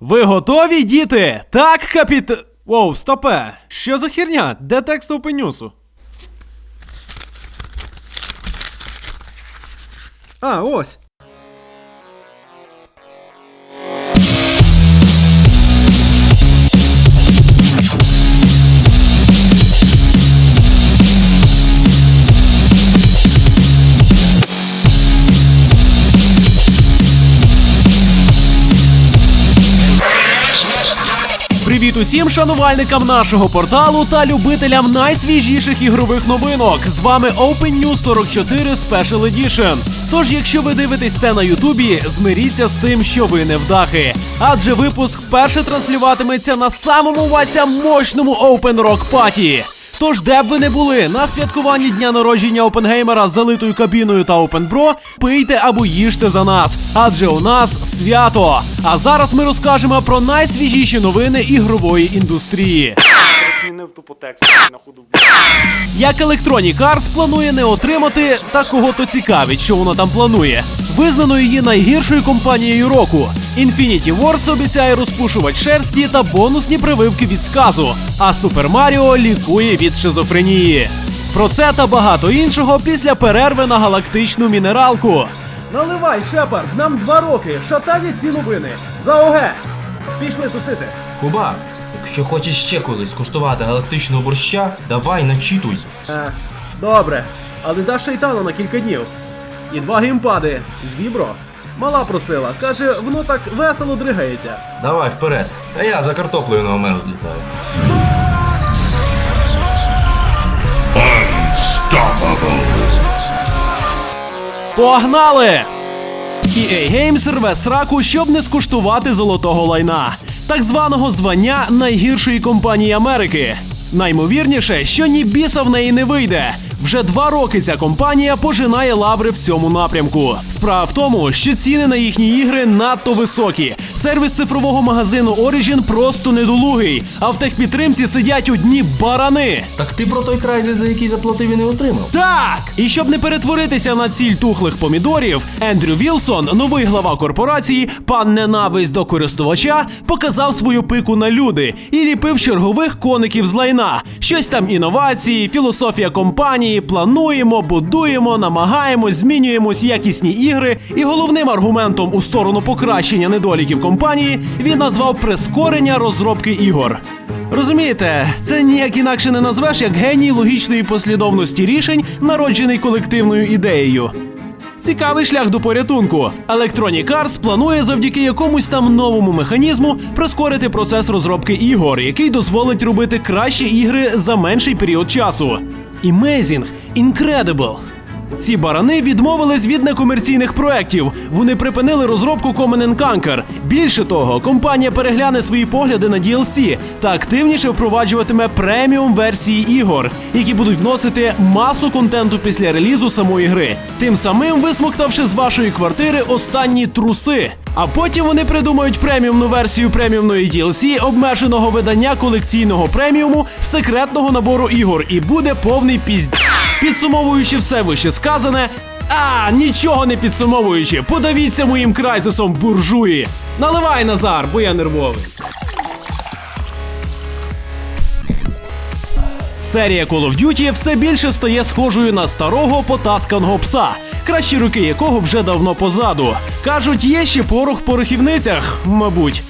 Ви готові, діти? Так, капіт... Воу, стопе. Що за херня? Де текст опенюсу? А, ось. Привіт усім шанувальникам нашого порталу та любителям найсвіжіших ігрових новинок. З вами Open News 44 Special Edition. Тож, якщо ви дивитесь це на Ютубі, змиріться з тим, що ви не вдахи. Адже випуск вперше транслюватиметься на самому Вася мощному Open Rock Party. Тож, де б ви не були на святкуванні дня народження опенгеймера з залитою кабіною та опенбро, пийте або їжте за нас, адже у нас свято. А зараз ми розкажемо про найсвіжіші новини ігрової індустрії. Змінив тупо текст на ходу. Як Electronic Arts планує не отримати, та кого то цікавить, що воно там планує. Визнано її найгіршою компанією року. Infinity Ward's обіцяє розпушувач шерсті та бонусні прививки від сказу. А Super Mario лікує від шизофренії. Про це та багато іншого після перерви на галактичну мінералку. Наливай, Шепард, нам два роки. Шатає ці новини. За ОГ! Пішли тусити. Куба, якщо хочеш ще колись скуштувати галактичного борща, давай начитуй. Е, добре, але даш шайтану на кілька днів. І два геймпади з вібро. Мала просила, каже, воно так весело дригається. Давай вперед. А я за картоплею на Омену злітаю. Погнали! EA Games рве сраку, щоб не скуштувати золотого лайна, так званого звання найгіршої компанії Америки. Наймовірніше, що ні біса в неї не вийде. Вже два роки ця компанія пожинає лаври в цьому напрямку. Справа в тому, що ціни на їхні ігри надто високі. Сервіс цифрового магазину Origin просто недолугий, а в техпідтримці сидять одні барани. Так ти про той крайзер, за який заплатив і не отримав. Так! І щоб не перетворитися на ціль тухлих помідорів, Ендрю Вілсон, новий глава корпорації, пан ненависть до користувача, показав свою пику на люди і ліпив чергових коників з лайна. Щось там інновації, філософія компанії, плануємо, будуємо, намагаємось, змінюємось якісні ігри. І головним аргументом у сторону покращення недоліків компанії він назвав прискорення розробки ігор. Розумієте, це ніяк інакше не назвеш як геній логічної послідовності рішень, народжений колективною ідеєю. Цікавий шлях до порятунку. Electronic Arts планує завдяки якомусь там новому механізму прискорити процес розробки ігор, який дозволить робити кращі ігри за менший період часу. Amazing, incredible. Ці барани відмовились від некомерційних проєктів. Вони припинили розробку Common Conquer. Більше того, компанія перегляне свої погляди на DLC та активніше впроваджуватиме преміум версії ігор, які будуть вносити масу контенту після релізу самої гри, тим самим висмоктавши з вашої квартири останні труси. А потім вони придумають преміумну версію преміумної DLC обмеженого видання колекційного преміуму секретного набору ігор, і буде повний пізд. Підсумовуючи все вище сказане. А, нічого не підсумовуючи, подавіться моїм крайсисом буржуї. Наливай Назар, бо я нервовий. Серія Call of Duty все більше стає схожою на старого потасканого пса, кращі роки якого вже давно позаду. Кажуть, є ще порох в порохівницях, мабуть.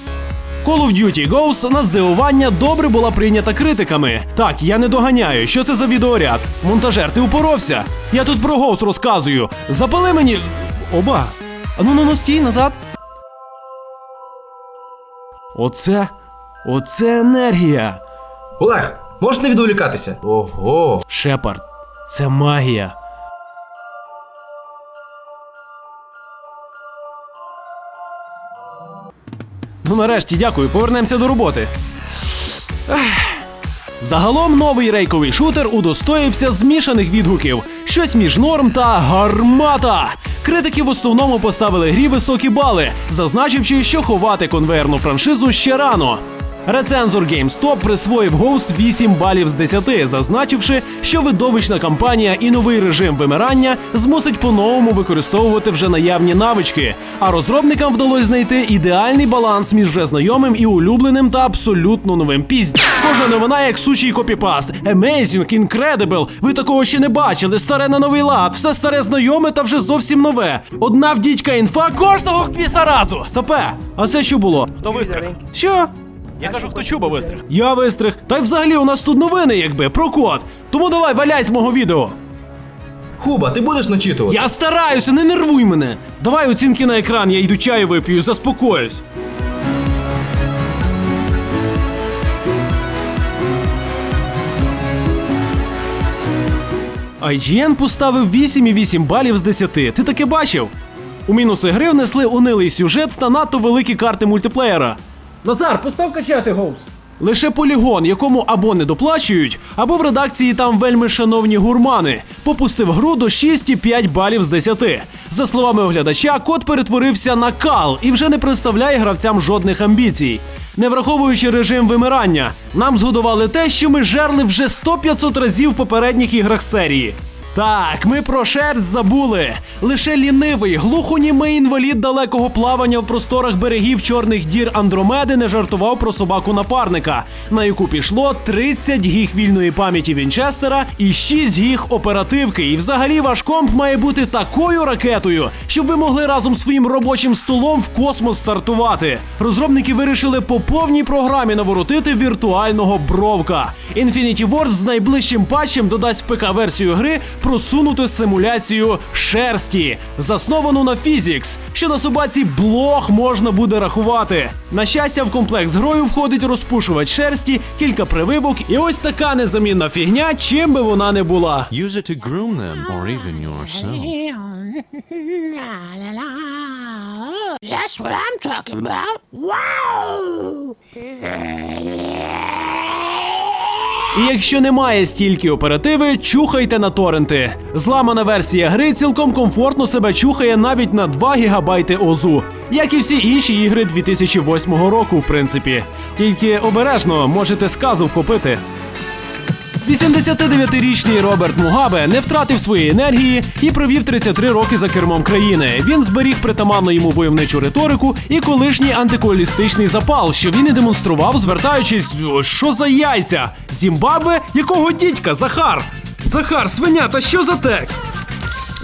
Call of Duty Ghosts на здивування добре була прийнята критиками. Так, я не доганяю, що це за відеоряд. Монтажер, ти упоровся? Я тут про Ghost розказую. Запали мені. Оба. А ну ну ну стій назад. Оце. Оце енергія. Олег, можеш не відволікатися? Ого. Шепард, це магія. Ну, нарешті, дякую, повернемося до роботи. Ех. Загалом новий рейковий шутер удостоївся змішаних відгуків. Щось між норм та гармата. Критики в основному поставили грі високі бали, зазначивши, що ховати конвейерну франшизу ще рано. Рецензор GameStop присвоїв Ghost 8 балів з 10, зазначивши, що видовищна кампанія і новий режим вимирання змусить по-новому використовувати вже наявні навички. А розробникам вдалося знайти ідеальний баланс між вже знайомим і улюбленим та абсолютно новим пізд. Кожна новина як сучий копіпаст. Amazing, incredible. Ви такого ще не бачили. Старе на новий лад, все старе знайоме та вже зовсім нове. Одна вдічка інфа кожного квіса разу. Стопе, а це що було? Хто вистриг? Що? Я кажу, хто чуба вистриг? Я вистриг. Та й взагалі у нас тут новини, якби, про код. Тому давай валяй з мого відео. Хуба, ти будеш начитувати? Я стараюся, не нервуй мене. Давай оцінки на екран, я йду чаю вип'ю, заспокоюсь. IGN поставив 8,8 балів з 10. Ти таке бачив? У мінуси гри внесли унилий сюжет та надто великі карти мультиплеєра. Назар, постав качати Гоус. Лише полігон, якому або не доплачують, або в редакції там вельми шановні гурмани, попустив гру до 6,5 балів з 10. За словами оглядача, код перетворився на кал і вже не представляє гравцям жодних амбіцій. Не враховуючи режим вимирання, нам згодували те, що ми жерли вже 100-500 разів в попередніх іграх серії. Так, ми про шерсть забули. Лише лінивий, глухонімий інвалід далекого плавання в просторах берегів чорних дір Андромеди не жартував про собаку напарника, на яку пішло 30 гіг вільної пам'яті Вінчестера і 6 гіг оперативки. І взагалі ваш комп має бути такою ракетою, щоб ви могли разом своїм робочим столом в космос стартувати. Розробники вирішили по повній програмі наворотити віртуального бровка. Infinity Wars з найближчим патчем додасть в ПК-версію гри просунуту симуляцію шерсті, засновану на Physics, що на собаці блох можна буде рахувати. На щастя, в комплект з грою входить розпушувач шерсті, кілька прививок і ось така незамінна фігня, чим би вона не була. Use it to groom them or even yourself. That's what I'm talking about. Wow! І якщо немає стільки оперативи, чухайте на торренти. Зламана версія гри цілком комфортно себе чухає навіть на 2 гігабайти ОЗУ, як і всі інші ігри 2008 року, в принципі. Тільки обережно можете сказу вхопити. 89-річний Роберт Мугабе не втратив своєї енергії і провів 33 роки за кермом країни. Він зберіг притаманну йому войовничу риторику і колишній антиколістичний запал, що він і демонстрував, звертаючись, що за яйця? Зімбабве? Якого дідька? Захар? Захар, свиня, та що за текст?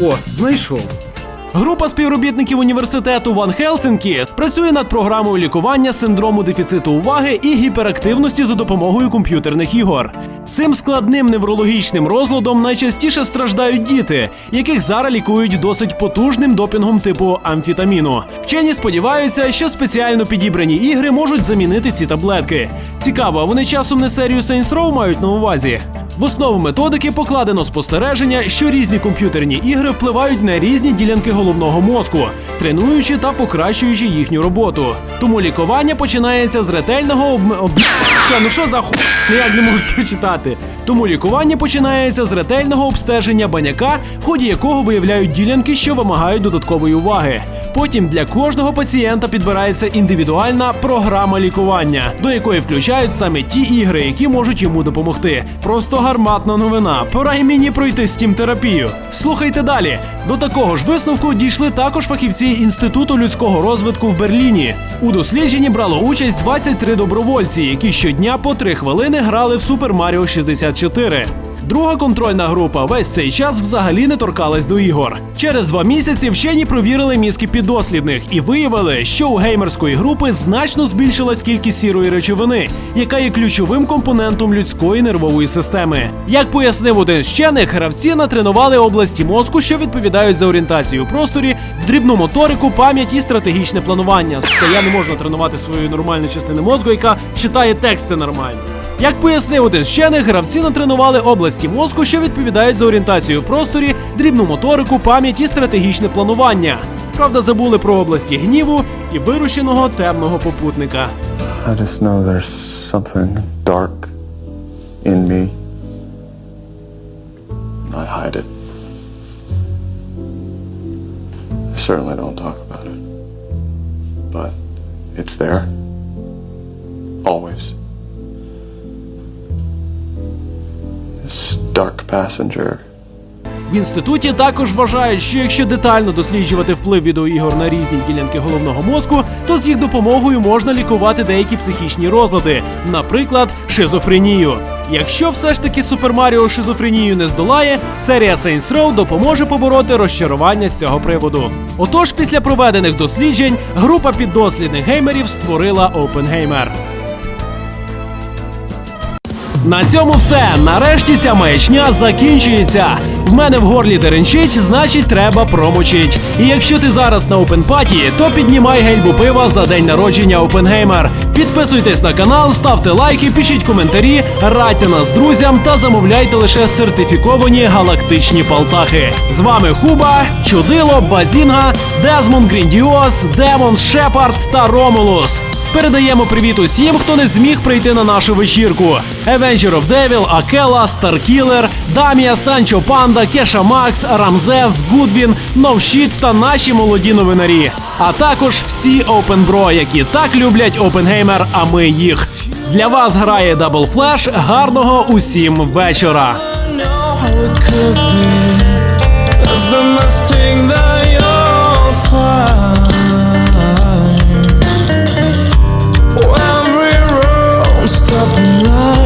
О, знайшов. Група співробітників університету Ван Хелсинкі працює над програмою лікування синдрому дефіциту уваги і гіперактивності за допомогою комп'ютерних ігор. Цим складним неврологічним розладом найчастіше страждають діти, яких зараз лікують досить потужним допінгом типу амфітаміну. Вчені сподіваються, що спеціально підібрані ігри можуть замінити ці таблетки. Цікаво, вони часом не серію Saints Row мають на увазі. В основу методики покладено спостереження, що різні комп'ютерні ігри впливають на різні ділянки головного мозку, тренуючи та покращуючи їхню роботу. Тому лікування починається з ретельного обм... об... Ну що за ху... Ніяк не можу прочитати. Тому лікування починається з ретельного обстеження баняка, в ході якого виявляють ділянки, що вимагають додаткової уваги. Потім для кожного пацієнта підбирається індивідуальна програма лікування, до якої включають саме ті ігри, які можуть йому допомогти. Просто гарматна новина. Пора й мені пройти steam терапію. Слухайте далі. До такого ж висновку дійшли також фахівці Інституту людського розвитку в Берліні. У дослідженні брало участь 23 добровольці, які щодня по 3 хвилини грали в Super Mario 64. Друга контрольна група весь цей час взагалі не торкалась до ігор. Через два місяці вчені провірили мізки піддослідних і виявили, що у геймерської групи значно збільшилась кількість сірої речовини, яка є ключовим компонентом людської нервової системи. Як пояснив один з вчених, гравці натренували області мозку, що відповідають за орієнтацію у просторі, дрібну моторику, пам'ять і стратегічне планування. Сука, я не можу тренувати свою нормальну частину мозку, яка читає тексти нормально. Як пояснив один з вчених, гравці натренували області мозку, що відповідають за орієнтацію в просторі, дрібну моторику, пам'ять і стратегічне планування. Правда, забули про області гніву і вирощеного темного попутника. I just know there's something dark in me. I hide it. I certainly don't talk about it. But it's there. Passenger В інституті також вважають, що якщо детально досліджувати вплив відеоігор на різні ділянки головного мозку, то з їх допомогою можна лікувати деякі психічні розлади, наприклад, шизофренію. Якщо все ж таки Супер Маріо шизофренію не здолає, серія Saints Row допоможе побороти розчарування з цього приводу. Отож, після проведених досліджень, група піддослідних геймерів створила OpenGamer. На цьому все. Нарешті ця маячня закінчується. В мене в горлі деренчить, значить треба промочить. І якщо ти зараз на опенпаті, то піднімай гельбу пива за день народження Опенгеймер. Підписуйтесь на канал, ставте лайки, пишіть коментарі, радьте нас друзям та замовляйте лише сертифіковані галактичні палтахи. З вами Хуба, Чудило, Базінга, Дезмон Гріндіос, Демон Шепард та Ромулус. Передаємо привіт усім, хто не зміг прийти на нашу вечірку. Avenger of Devil, Акела, Старкілер, Дамія, Санчо Панда, Кеша Макс, Рамзес, Гудвін, Новшіт та наші молоді новинарі. А також всі OpenBro, які так люблять OpenGamer, а ми їх. Для вас грає Double Flash. Гарного усім вечора! That's that you'll find. up in love